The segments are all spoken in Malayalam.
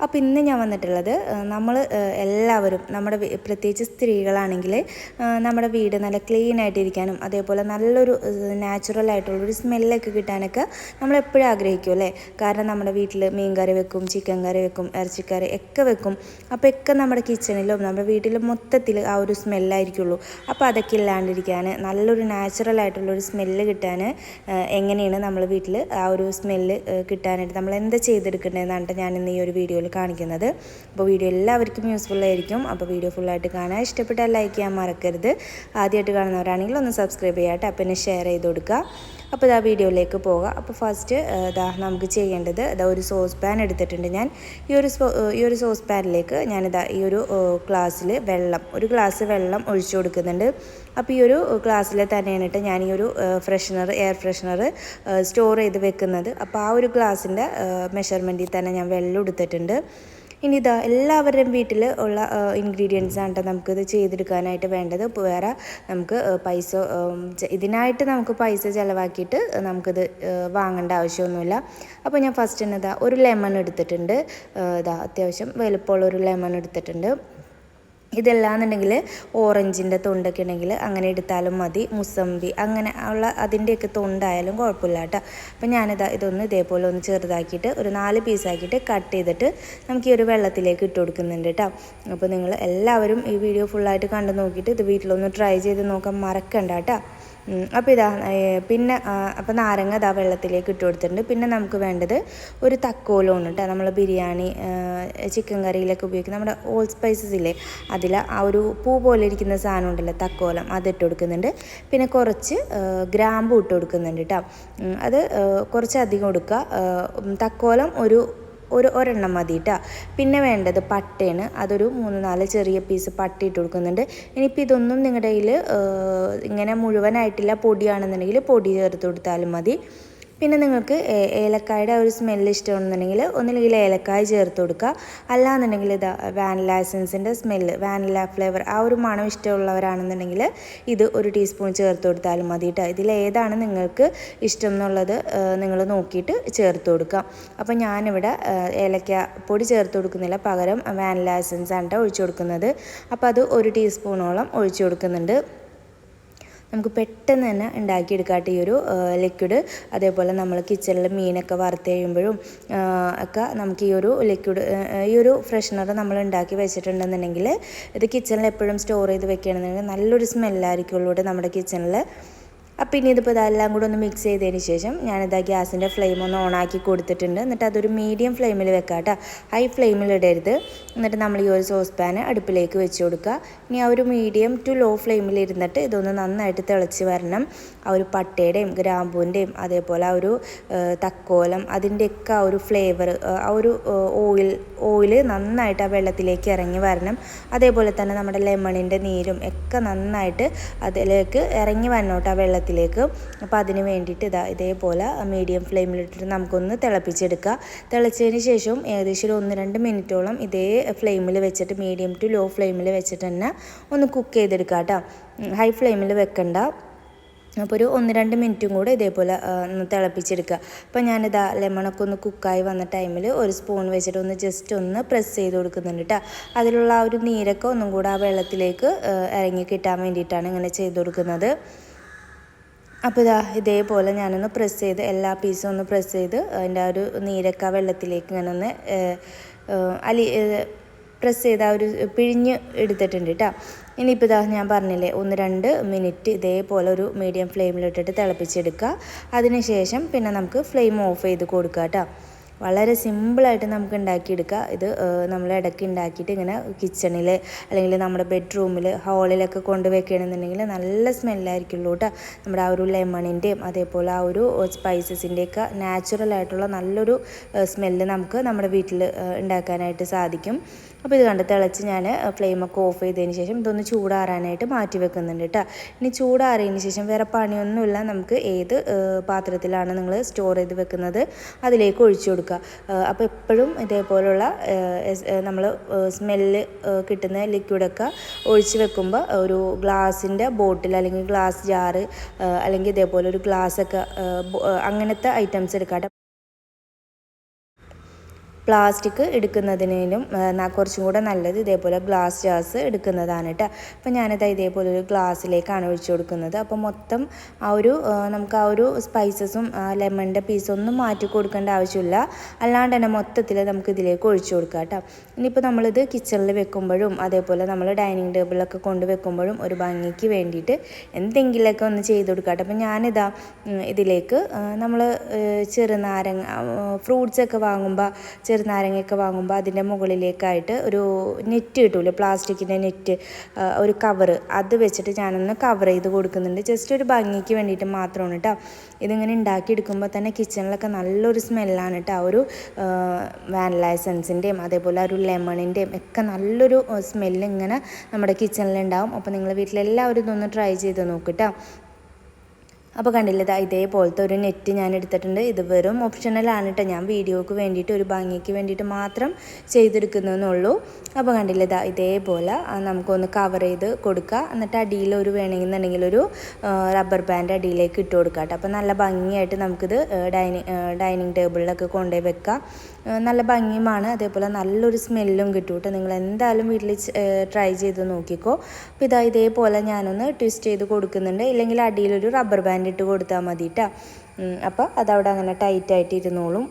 അപ്പോൾ ഇന്ന് ഞാൻ വന്നിട്ടുള്ളത് നമ്മൾ എല്ലാവരും നമ്മുടെ പ്രത്യേകിച്ച് സ്ത്രീകളാണെങ്കിൽ നമ്മുടെ വീട് നല്ല ക്ലീൻ ആയിട്ടിരിക്കാനും അതേപോലെ നല്ലൊരു നാച്ചുറൽ ആയിട്ടുള്ളൊരു സ്മെല്ലൊക്കെ കിട്ടാനൊക്കെ നമ്മൾ എപ്പോഴും ആഗ്രഹിക്കും അല്ലേ? കാരണം നമ്മുടെ വീട്ടിൽ മീൻ കറി വെക്കും ചിക്കൻ കറി വെക്കും ഇറച്ചിക്കറി ഒക്കെ വെക്കും. അപ്പോൾ ഒക്കെ നമ്മുടെ കിച്ചണിലും നമ്മുടെ വീട്ടിലും മൊത്തത്തിൽ ആ ഒരു സ്മെല്ലായിരിക്കുള്ളൂ അപ്പോൾ അതൊക്കെ ഇല്ലാണ്ടിരിക്കാൻ നല്ലൊരു നാച്ചുറൽ ആയിട്ടുള്ളൊരു സ്മെല്ല് കിട്ടാൻ എങ്ങനെയാണ് നമ്മൾ വീട്ടിൽ ആ ഒരു സ്മെല്ല് കിട്ടാനായിട്ട് നമ്മൾ എന്താ ചെയ്തെടുക്കേണ്ടതെന്നാണ് ഞാൻ ഇന്ന് ഈ ഒരു വീഡിയോയിൽ കാണിക്കുന്നത്. അപ്പോൾ വീഡിയോ എല്ലാവർക്കും യൂസ്ഫുൾ ആയിരിക്കും. അപ്പോൾ വീഡിയോ ഫുള്ളായിട്ട് കാണാൻ ഇഷ്ടപ്പെട്ടാൽ ലൈക്ക് ചെയ്യാൻ മറക്കരുത്. ആദ്യമായിട്ട് കാണുന്നവരാണെങ്കിൽ ഒന്ന് സബ്സ്ക്രൈബ് ചെയ്യാട്ടെ അപ്പം ഷെയർ ചെയ്ത് കൊടുക്കുക. അപ്പോൾ ഇതാ വീഡിയോയിലേക്ക് പോകാം. അപ്പോൾ ഫസ്റ്റ് ഇതാ നമുക്ക് ചെയ്യേണ്ടത് ഇതാ ഒരു സോസ് പാൻ എടുത്തിട്ടുണ്ട് ഞാൻ. ഈ ഒരു ഈ ഒരു സോസ് പാനിലേക്ക് ഞാനിതാ ഈ ഒരു ഗ്ലാസ്സിൽ വെള്ളം ഒരു ഗ്ലാസ് വെള്ളം ഒഴിച്ചു കൊടുക്കുന്നുണ്ട്. അപ്പോൾ ഈ ഒരു ഗ്ലാസ്സിൽ തന്നെയാണ് ഞാൻ ഈ ഒരു ഫ്രഷ്നർ എയർ ഫ്രഷ്നർ സ്റ്റോർ ചെയ്ത് വെക്കുന്നത്. അപ്പോൾ ആ ഒരു ഗ്ലാസിന്റെ മെഷർമെന്റിൽ തന്നെ ഞാൻ വെള്ളം എടുത്തിട്ടുണ്ട്. ഇനി ഇതാ എല്ലാവരുടെയും വീട്ടിൽ ഉള്ള ഇൻഗ്രീഡിയൻസ് ആണ് ട്ടോ നമുക്കിത് ചെയ്തെടുക്കാനായിട്ട് വേണ്ടത്. വേറെ നമുക്ക് പൈസ ഇതിനായിട്ട് നമുക്ക് പൈസ ചിലവാക്കിയിട്ട് നമുക്കിത് വാങ്ങേണ്ട ആവശ്യമൊന്നുമില്ല. അപ്പോൾ ഞാൻ ഫസ്റ്റ് തന്നെ ഇതാ ഒരു ലെമൺ എടുത്തിട്ടുണ്ട്. ഇതാ അത്യാവശ്യം വലുപ്പമുള്ള ഒരു ലെമൺ എടുത്തിട്ടുണ്ട്. ഇതല്ലാന്നുണ്ടെങ്കിൽ ഓറഞ്ചിന്റെ തൊണ്ടൊക്കെ ഉണ്ടെങ്കിൽ അങ്ങനെ എടുത്താലും മതി മുസമ്പി അങ്ങനെ ഉള്ള അതിന്റെയൊക്കെ തൊണ്ടായാലും കുഴപ്പമില്ല കേട്ടോ. അപ്പം ഞാനിതാ ഇതൊന്ന് ഇതേപോലെ ഒന്ന് ചെറുതാക്കിയിട്ട് ഒരു നാല് പീസാക്കിയിട്ട് കട്ട് ചെയ്തിട്ട് നമുക്ക് ഈ ഒരു വെള്ളത്തിലേക്ക് ഇട്ട് കൊടുക്കുന്നുണ്ട് കേട്ടോ. അപ്പോൾ നിങ്ങൾ എല്ലാവരും ഈ വീഡിയോ ഫുള്ളായിട്ട് കണ്ടു നോക്കിയിട്ട് ഇത് വീട്ടിലൊന്ന് ട്രൈ ചെയ്ത് നോക്കാൻ മറക്കണ്ട കേട്ടോ. അപ്പോൾ ഇതാ പിന്നെ അപ്പോൾ നാരങ്ങ ഇതാ വെള്ളത്തിലേക്ക് ഇട്ട് കൊടുത്തിട്ടുണ്ട്. പിന്നെ നമുക്ക് വേണ്ടത് ഒരു തക്കോലമാണ് കേട്ടോ. നമ്മൾ ബിരിയാണി ചിക്കൻ കറിയിലൊക്കെ ഉപയോഗിക്കുന്ന നമ്മുടെ ഓൾ സ്പൈസസ് ഇല്ലേ? അതിൽ ആ ഒരു പൂ പോലെ ഇരിക്കുന്ന സാധനം ഉണ്ടല്ലോ തക്കോലം. അത് ഇട്ട് കൊടുക്കുന്നുണ്ട്. പിന്നെ കുറച്ച് ഗ്രാമ്പു ഇട്ട് കൊടുക്കുന്നുണ്ട് കേട്ടോ. അത് കുറച്ചധികം കൊടുക്കുക. തക്കോലം ഒരു ഒരു ഒരെണ്ണം മതി കേട്ടോ പിന്നെ വേണ്ടത് പട്ടയാണ് അതൊരു മൂന്ന് നാല് ചെറിയ പീസ് പട്ട ഇട്ട് കൊടുക്കുന്നുണ്ട്. ഇനിയിപ്പോൾ ഇതൊന്നും നിങ്ങളുടെ കയ്യിൽ ഇങ്ങനെ മുഴുവനായിട്ടില്ല പൊടിയാണെന്നുണ്ടെങ്കിൽ പൊടി ചേർത്ത് കൊടുത്താലും മതി. പിന്നെ നിങ്ങൾക്ക് ഏലക്കായുടെ ഒരു സ്മെല്ല് ഇഷ്ടമാണെന്നുണ്ടെങ്കിൽ ഒന്നില്ലെങ്കിൽ ഏലക്കായ ചേർത്ത് കൊടുക്കുക. അല്ലാന്നുണ്ടെങ്കിൽ ഇതാ വാനില എസൻസിന്റെ സ്മെല്ല് വാനില ഫ്ലേവർ ആ ഒരു മണം ഇഷ്ടമുള്ളവരാണെന്നുണ്ടെങ്കിൽ ഇത് ഒരു ടീസ്പൂൺ ചേർത്ത് കൊടുത്താലും മതി കേട്ടോ ഏതാണ് നിങ്ങൾക്ക് ഇഷ്ടം എന്നുള്ളത് നിങ്ങൾ നോക്കിയിട്ട് ചേർത്ത് കൊടുക്കുക. അപ്പോൾ ഞാനിവിടെ ഏലക്ക പൊടി ചേർത്ത് കൊടുക്കുന്നില്ല. പകരം വാനില എസൻസ് ആണ് ഒഴിച്ചു കൊടുക്കുന്നത്. അപ്പോൾ അത് ഒരു ടീസ്പൂണോളം ഒഴിച്ചു കൊടുക്കുന്നുണ്ട്. നമുക്ക് പെട്ടെന്ന് തന്നെ ഉണ്ടാക്കിയെടുക്കാട്ട് ഈ ഒരു ലിക്വിഡ് അതേപോലെ നമ്മൾ കിച്ചണിൽ മീനൊക്കെ വറുത്ത് കഴിയുമ്പോഴും ഒക്കെ നമുക്ക് ഈ ഒരു ലിക്വിഡ് ഈ ഒരു ഫ്രഷ്നർ നമ്മൾ ഉണ്ടാക്കി വെച്ചിട്ടുണ്ടെന്നുണ്ടെങ്കിൽ ഇത് കിച്ചണിൽ എപ്പോഴും സ്റ്റോർ ചെയ്ത് വെക്കുകയാണെന്നുണ്ടെങ്കിൽ നല്ലൊരു സ്മെല്ലായിരിക്കും ഉള്ളൂടെ നമ്മുടെ കിച്ചണിൽ അപ്പം ഇനി ഇതിപ്പോൾ ഇതെല്ലാം കൂടെ ഒന്ന് മിക്സ് ചെയ്തതിന് ശേഷം ഞാനിതാ ഗ്യാസിന്റെ ഫ്ലെയിം ഒന്ന് ഓണാക്കി കൊടുത്തിട്ടുണ്ട്. എന്നിട്ട് അതൊരു മീഡിയം ഫ്ലെയിമിൽ വെക്കാം കേട്ടോ ഹൈ ഫ്ലെയിമിൽ ഇടരുത്. എന്നിട്ട് നമ്മൾ ഈ ഒരു സോസ് പാൻ അടുപ്പിലേക്ക് വെച്ച് കൊടുക്കുക ഇനി ആ ഒരു മീഡിയം ടു ലോ ഫ്ലെയിമിൽ ഇരുന്നിട്ട് ഇതൊന്ന് നന്നായിട്ട് തിളച്ച് വരണം. ആ ഒരു പട്ടയുടെയും ഗ്രാമ്പൂവിന്റെയും അതേപോലെ ആ ഒരു തക്കോലം അതിന്റെയൊക്കെ ആ ഒരു ഫ്ലേവർ ആ ഒരു ഓയിൽ ഓയിൽ നന്നായിട്ട് ആ വെള്ളത്തിലേക്ക് ഇറങ്ങി വരണം. അതേപോലെ തന്നെ നമ്മുടെ ലെമണിന്റെ നീരും ഒക്കെ നന്നായിട്ട് അതിലേക്ക് ഇറങ്ങി വന്നോട്ട് ആ വെള്ളത്തിലേക്ക് അപ്പോൾ അതിന് വേണ്ടിയിട്ട് ഇതാ ഇതേപോലെ മീഡിയം ഫ്ലെയിമിലിട്ടിട്ട് നമുക്കൊന്ന് തിളപ്പിച്ചെടുക്കുക തിളച്ചതിന് ശേഷം ഏകദേശം ഒരു ഒന്ന് രണ്ട് മിനിറ്റോളം ഇതേ ഫ്ലെയിമിൽ വെച്ചിട്ട് മീഡിയം ടു ലോ ഫ്ലെയിമിൽ വെച്ചിട്ട് തന്നെ ഒന്ന് കുക്ക് ചെയ്തെടുക്കുക കേട്ടോ. ഹൈ ഫ്ലെയിമിൽ വെക്കണ്ട. അപ്പോൾ ഒരു ഒന്ന് രണ്ട് മിനിറ്റും കൂടെ ഇതേപോലെ ഒന്ന് തിളപ്പിച്ചെടുക്കുക. അപ്പോൾ ഞാനിതാ ലെമണൊക്കെ ഒന്ന് കുക്കായി വന്ന ടൈമിൽ ഒരു സ്പൂൺ വെച്ചിട്ട് ഒന്ന് ജസ്റ്റ് ഒന്ന് പ്രസ് ചെയ്ത് കൊടുക്കുന്നുണ്ട് കേട്ടോ. അതിലുള്ള ആ ഒരു നീരൊക്കെ ഒന്നും കൂടെ ആ വെള്ളത്തിലേക്ക് ഇറങ്ങി കിട്ടാൻ വേണ്ടിയിട്ടാണ് ഇങ്ങനെ ചെയ്ത് കൊടുക്കുന്നത്. അപ്പോൾ ഇതാ ഇതേപോലെ ഞാനൊന്ന് പ്രസ് ചെയ്ത് എല്ലാ പീസും ഒന്ന് പ്രസ് ചെയ്ത് അതിന്റെ ആ ഒരു നീരക്ക വെള്ളത്തിലേക്ക് ഏഹ്, അലി പ്രസ് ചെയ്ത് ആ ഒരു പിഴിഞ്ഞ് എടുത്തിട്ടുണ്ട് കേട്ടോ ഇനിയിപ്പോൾ ഇതാ ഞാൻ പറഞ്ഞില്ലേ ഒന്ന് രണ്ട് മിനിറ്റ് ഇതേപോലെ ഒരു മീഡിയം ഫ്ലെയിമിലിട്ടിട്ട് തിളപ്പിച്ചെടുക്കുക. അതിനുശേഷം പിന്നെ നമുക്ക് ഫ്ലെയിം ഓഫ് ചെയ്ത് കൊടുക്കുക കേട്ടോ വളരെ സിമ്പിളായിട്ട് നമുക്ക് ഉണ്ടാക്കിയെടുക്കുക ഇത് നമ്മൾ ഇടയ്ക്ക് ഉണ്ടാക്കിയിട്ട് ഇങ്ങനെ കിച്ചണിൽ അല്ലെങ്കിൽ നമ്മുടെ ബെഡ്റൂമിൽ ഹാളിലൊക്കെ കൊണ്ട് വെക്കണമെന്നുണ്ടെങ്കിൽ നല്ല സ്മെല്ലായിരിക്കുള്ളൂ കേട്ടോ. നമ്മുടെ ആ ഒരു ലെമണിന്റെയും അതേപോലെ ആ ഒരു സ്പൈസസിന്റെയൊക്കെ നാച്ചുറൽ ആയിട്ടുള്ള നല്ലൊരു സ്മെല്ല് നമുക്ക് നമ്മുടെ വീട്ടിൽ ഉണ്ടാക്കാനായിട്ട് സാധിക്കും. അപ്പോൾ ഇത് കണ്ട് തിളച്ച് ഞാൻ ഫ്ലെയിമൊക്കെ ഓഫ് ചെയ്തതിന് ശേഷം ഇതൊന്ന് ചൂടാറാനായിട്ട് മാറ്റി വെക്കുന്നുണ്ട് കേട്ടോ. ഇനി ചൂടാറിയതിന് ശേഷം വേറെ പണിയൊന്നുമില്ല. നമുക്ക് ഏത് പാത്രത്തിലാണ് നിങ്ങൾ സ്റ്റോർ ചെയ്ത് വെക്കുന്നത് അതിലേക്ക് ഒഴിച്ചു കൊടുക്കുക. അപ്പോൾ എപ്പോഴും ഇതേപോലുള്ള നമ്മൾ സ്മെല്ല് കിട്ടുന്ന ലിക്വിഡൊക്കെ ഒഴിച്ച് വെക്കുമ്പോൾ ഒരു ഗ്ലാസിന്റെ ബോട്ടിൽ അല്ലെങ്കിൽ ഗ്ലാസ് ജാറ് അല്ലെങ്കിൽ ഇതേപോലെ ഒരു ഗ്ലാസ്സൊക്കെ അങ്ങനത്തെ ഐറ്റംസ് എടുക്കാം പ്ലാസ്റ്റിക് എടുക്കുന്നതിനും കുറച്ചും കൂടെ നല്ലത് ഇതേപോലെ ഗ്ലാസ് ജാസ് എടുക്കുന്നതാണ് കേട്ടോ അപ്പോൾ ഞാനത് ഇതേപോലെ ഒരു ഗ്ലാസ്സിലേക്കാണ് ഒഴിച്ചു കൊടുക്കുന്നത്. അപ്പോൾ മൊത്തം ആ ഒരു നമുക്ക് ആ ഒരു സ്പൈസസും ലെമണിന്റെ പീസൊന്നും മാറ്റി കൊടുക്കേണ്ട ആവശ്യമില്ല. അല്ലാണ്ട് തന്നെ മൊത്തത്തിൽ നമുക്ക് ഇതിലേക്ക് ഒഴിച്ചു കൊടുക്കാം കേട്ടോ ഇനിയിപ്പോൾ നമ്മളിത് കിച്ചണിൽ വെക്കുമ്പോഴും അതേപോലെ നമ്മൾ ഡൈനിങ് ടേബിളിലൊക്കെ കൊണ്ട് വെക്കുമ്പോഴും ഒരു ഭംഗിക്ക് വേണ്ടിയിട്ട് എന്തെങ്കിലുമൊക്കെ ഒന്ന് ചെയ്ത് കൊടുക്കാം കേട്ടോ അപ്പോൾ ഞാനിതാ ഇതിലേക്ക് നമ്മൾ ചെറുനാരങ്ങ ഫ്രൂട്ട്സൊക്കെ വാങ്ങുമ്പോൾ ചെറുനാരങ്ങയൊക്കെ വാങ്ങുമ്പോൾ അതിന്റെ മുകളിലേക്കായിട്ട് ഒരു നെറ്റ് കിട്ടൂലേ പ്ലാസ്റ്റിക്കിന്റെ നെറ്റ് ഒരു കവറ് അത് വെച്ചിട്ട് ഞാനൊന്ന് കവർ ചെയ്ത് കൊടുക്കുന്നുണ്ട്. ജസ്റ്റ് ഒരു ഭംഗിക്ക് വേണ്ടിയിട്ട് മാത്രമാണ് കേട്ടോ ഇതിങ്ങനെ ഉണ്ടാക്കിയെടുക്കുമ്പോൾ തന്നെ കിച്ചണിലൊക്കെ നല്ലൊരു സ്മെല്ലാണ് കേട്ടോ ഒരു വാനില എസൻസിന്റെയും അതേപോലെ ഒരു ലെമണിന്റെയും ഒക്കെ നല്ലൊരു സ്മെല്ല് ഇങ്ങനെ നമ്മുടെ കിച്ചണിലുണ്ടാവും അപ്പോൾ നിങ്ങൾ വീട്ടിലെല്ലാവരും ഇതൊന്ന് ട്രൈ ചെയ്ത് നോക്കിട്ടോ അപ്പോൾ കണ്ടില്ലേ ഇതേപോലത്തെ ഒരു നെറ്റ് ഞാൻ എടുത്തിട്ടുണ്ട്. ഇത് വെറും ഓപ്ഷണലാണ് കേട്ടോ ഞാൻ വീഡിയോക്ക് വേണ്ടിയിട്ട് ഒരു ഭംഗിക്ക് വേണ്ടിയിട്ട് മാത്രം ചെയ്തെടുക്കുന്നതെന്നുള്ളൂ അപ്പോൾ കണ്ടില്ലേ ഇതേപോലെ നമുക്കൊന്ന് കവർ ചെയ്ത് കൊടുക്കുക എന്നിട്ട് അടിയിൽ ഒരു വേണമെന്നുണ്ടെങ്കിൽ ഒരു റബ്ബർ ബാൻഡ് അടിയിലേക്ക് ഇട്ട് കൊടുക്കുക കേട്ടോ അപ്പോൾ നല്ല ഭംഗിയായിട്ട് നമുക്കിത് ഡൈനിങ് ഡൈനിങ് ടേബിളിലൊക്കെ കൊണ്ടുപോയി വെക്കാം. നല്ല ഭംഗിയുമാണ്. അതേപോലെ നല്ലൊരു സ്മെല്ലും കിട്ടും കേട്ടോ നിങ്ങൾ എന്തായാലും വീട്ടിൽ ട്രൈ ചെയ്ത് നോക്കിക്കോ. അപ്പോൾ ഇതാ ഇതേപോലെ ഞാനൊന്ന് ട്വിസ്റ്റ് ചെയ്ത് കൊടുക്കുന്നുണ്ട്. ഇല്ലെങ്കിൽ അടിയിലൊരു റബ്ബർ ബാൻഡ് ഇട്ട് കൊടുത്താൽ മതി കേട്ടോ അപ്പോൾ അതവിടെ അങ്ങനെ ടൈറ്റായിട്ട് ഇരുന്നോളും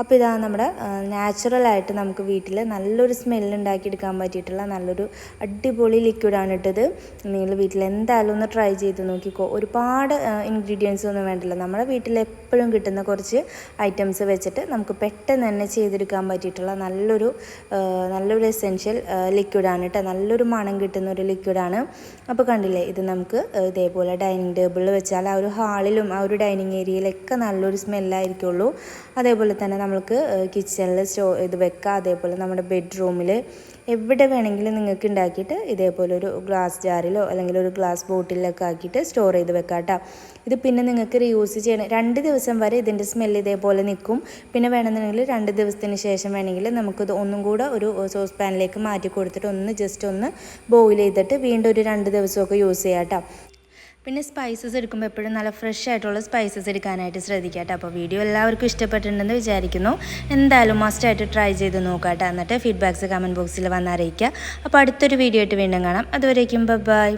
അപ്പോൾ ഇതാ നമ്മുടെ നാച്ചുറലായിട്ട് നമുക്ക് വീട്ടിൽ നല്ലൊരു സ്മെല്ലുണ്ടാക്കിയെടുക്കാൻ പറ്റിയിട്ടുള്ള നല്ലൊരു അടിപൊളി ലിക്വിഡാണ് ഇട്ടത്. നിങ്ങൾ വീട്ടിൽ എന്തായാലും ഒന്ന് ട്രൈ ചെയ്ത് നോക്കിക്കോ. ഒരുപാട് ഇൻഗ്രീഡിയൻസ് ഒന്നും വേണ്ടില്ല. നമ്മുടെ വീട്ടിൽ എപ്പോഴും കിട്ടുന്ന കുറച്ച് ഐറ്റംസ് വെച്ചിട്ട് നമുക്ക് പെട്ടെന്ന് തന്നെ ചെയ്തെടുക്കാൻ പറ്റിയിട്ടുള്ള നല്ലൊരു നല്ലൊരു എസെൻഷ്യൽ ലിക്വിഡാണ് കേട്ടോ നല്ലൊരു മണം കിട്ടുന്ന ഒരു ലിക്വിഡാണ് അപ്പോൾ കണ്ടില്ലേ ഇത് നമുക്ക് ഇതേപോലെ ഡൈനിങ് ടേബിളിൽ വെച്ചാൽ ആ ഒരു ഹാളിലും ആ ഒരു ഡൈനിങ് ഏരിയയിലൊക്കെ നല്ലൊരു സ്മെല്ലായിരിക്കുള്ളൂ അതേപോലെ തന്നെ നമുക്ക് കിച്ചണിൽ സ്റ്റോ ഇത് വെക്കാം അതേപോലെ നമ്മുടെ ബെഡ്റൂമിൽ എവിടെ വേണമെങ്കിലും നിങ്ങൾക്ക് ഉണ്ടാക്കിയിട്ട് ഇതേപോലെ ഒരു ഗ്ലാസ് ജാറിലോ അല്ലെങ്കിൽ ഒരു ഗ്ലാസ് ബോട്ടിലൊക്കെ ആക്കിയിട്ട് സ്റ്റോർ ചെയ്ത് വെക്കാം കേട്ടോ ഇത് പിന്നെ നിങ്ങൾക്ക് റീയൂസ് ചെയ്യണം രണ്ട് ദിവസം വരെ ഇതിന്റെ സ്മെല്ല് ഇതേപോലെ നിൽക്കും. പിന്നെ വേണമെന്നുണ്ടെങ്കിൽ രണ്ട് ദിവസത്തിന് ശേഷം വേണമെങ്കിൽ നമുക്കിത് ഒന്നും കൂടെ ഒരു സോസ് പാനിലേക്ക് മാറ്റി കൊടുത്തിട്ട് ഒന്ന് ജസ്റ്റ് ഒന്ന് ബോയിൽ ചെയ്തിട്ട് വീണ്ടും ഒരു രണ്ട് ദിവസമൊക്കെ യൂസ് ചെയ്യാം കേട്ടോ പിന്നെ സ്പൈസസ് എടുക്കുമ്പോൾ എപ്പോഴും നല്ല ഫ്രഷ് ആയിട്ടുള്ള സ്പൈസസ് എടുക്കാനായിട്ട് ശ്രദ്ധിക്കുക കേട്ടോ. അപ്പോൾ വീഡിയോ എല്ലാവർക്കും ഇഷ്ടപ്പെട്ടിട്ടുണ്ടെന്ന് വിചാരിക്കുന്നു. എന്തായാലും മസ്റ്റായിട്ട് ട്രൈ ചെയ്ത് നോക്കാം എന്നിട്ട് ഫീഡ്ബാക്ക്സ് കമന്റ് ബോക്സിൽ വന്ന് അറിയിക്കുക. അപ്പോൾ അടുത്തൊരു വീഡിയോ ആയിട്ട് വീണ്ടും കാണാം. അതുവരേക്കും ബൈ